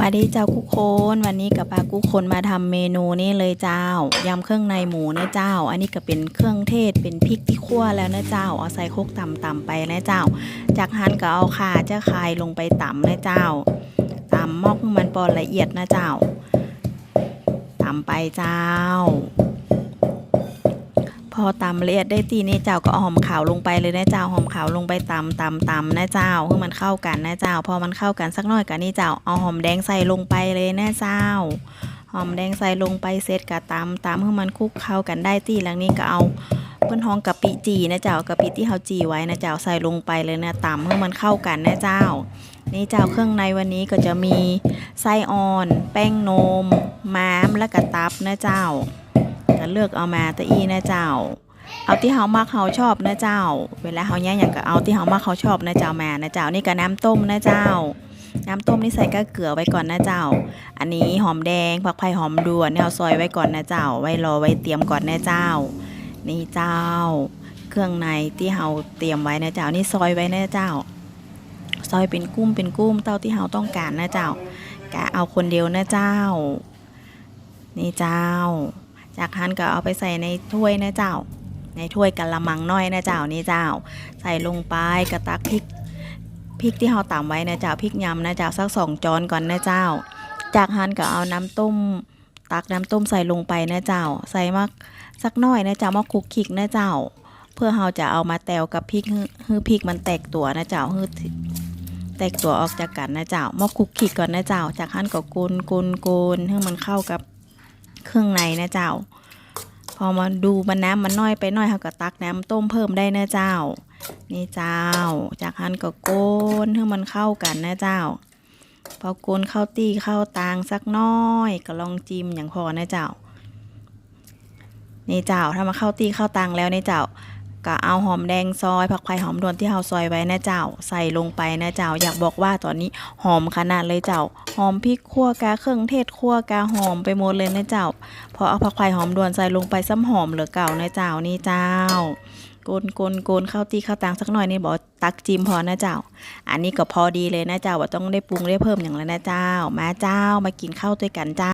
วัสดีเจ้ากุกคนวันนี้กับปากุกคนมาทำเมนูนี่เลยเจ้ายำเครื่องในหมูนะเจ้า อันนี้ก็เป็นเครื่องเทศเป็นพริกที่คั่วแล้วนะเจ้าเอาใส่คกต่ำๆไปนะเจ้า จากนั้นก็เอาข่าเจ้าคายลงไปต่ำนะเจ้าตำมอกมันปอนละเอียดนะเจ้าตำไปเจ้า พอตำละเอียดได้ตีนี่เจ้าก็เอาหอมขาวลงไปเลยนะเจ้าหอมขาวลงไปตำตำตำนะเจ้าให้มันเข้ากันนะเจ้า พอมันเข้ากันสักหน่อยกันนี่เจ้าเอาหอมแดงใส่ลงไปเลยนะเจ้าหอมแดงใส่ลงไปเสร็จกะตำตำให้มันคลุกเข้ากันได้ตีหลังนี้ก็เอาเปิ้นห้องกะปิจีนะเจ้ากะปิที่เขาจีไว้นะเจ้าใส่ลงไปเลยนะตำให้มันเข้ากันนะเจ้า นี่เจ้าเครื่องในวันนี้ก็จะมีไส้อ่อน แป้งนม ม้ามและกะตับนะเจ้า ก็เลือกเอามาตะอีนะเจ้า เอาที่เฮามักเฮาชอบนะเจ้า เวลาเฮาแย่งอย่างก็เอาที่เฮามักเฮาชอบนะเจ้ามานะเจ้านี่ก็น้ำต้มนะเจ้า น้ำต้มนี่ใส่ก็เกลือไว้ก่อนนะเจ้า อันนี้หอมแดงผักไผ่หอมด่วนเนี่ยเอาซอยไว้ก่อนนะเจ้า ไว้รอไว้เตรียมก่อนนะเจ้า นี่เจ้า เครื่องในที่เฮาเตรียมไว้นะเจ้านี่ซอยไว้นะเจ้า ซอยเป็นกุ้มเป็นกุ้มเต้าที่เฮาต้องการนะเจ้ากะเอาคนเดียวนะเจ้า นี่เจ้า จากนั้นก็เอาไปใส่ในถ้วยนะเจ้า ในถ้วยกะละมังน้อยนะเจ้านี่เจ้า ใส่ลงไปกระตักพริกพริกที่เราตำไว้นะเจ้าพริกยำนะเจ้าสักสองจอนก่อนนะเจ้า จากนั้นก็เอาน้ำต้ม ตักน้ำต้มใส่ลงไปนะเจ้า ใส่มาสักน่อยนะเจ้ามาคุกคิกนะเจ้า เพื่อเราจะเอามาแตวกับพริกให้พริกมันแตกตัวนะเจ้าให้แตกตัวออกจากกันนะเจ้ามาคุกคิกก่อนนะเจ้า จากนั้นก็กลนกลนกลนให้มันเข้ากับ เครื่องในนะเจ้า พอมาดูมันน้ำมันน้อยไปน้อยเขาก็ตักน้ำต้มเพิ่มได้นะเจ้า นี่เจ้า จากนั้นก็โกนให้มันเข้ากันนะเจ้า พอโกนเข้าตีเข้าตางสักน้อยก็ลองจิ้มอย่างพอนะเจ้า นี่เจ้าถ้ามาเข้าตีเข้าตางแล้วนี่เจ้า ก็เอาหอมแดงซอยผักไผ่หอมดวนที่เราซอยไว้นะเจ้า ใส่ลงไปนะเจ้า อยากบอกว่าตอนนี้หอมขนาดเลยเจ้า หอมพริกขั่วกาเครื่องเทศขั่วกาหอมไปหมดเลยนะเจ้า พอเอาผักไผ่หอมดวนใส่ลงไปซ้ำหอมเหลือเก่านะเจ้านี่เจ้ากนโกนโกนข้าวตีข้าวตางสักหน่อยนี่บอกตักจิ้มพอนะเจ้า อันนี้ก็พอดีเลยนะเจ้าว่าต้องได้ปรุงได้เพิ่มอย่างแล้วนะเจ้า มาเจ้ามากินข้าวด้วยกันเจ้า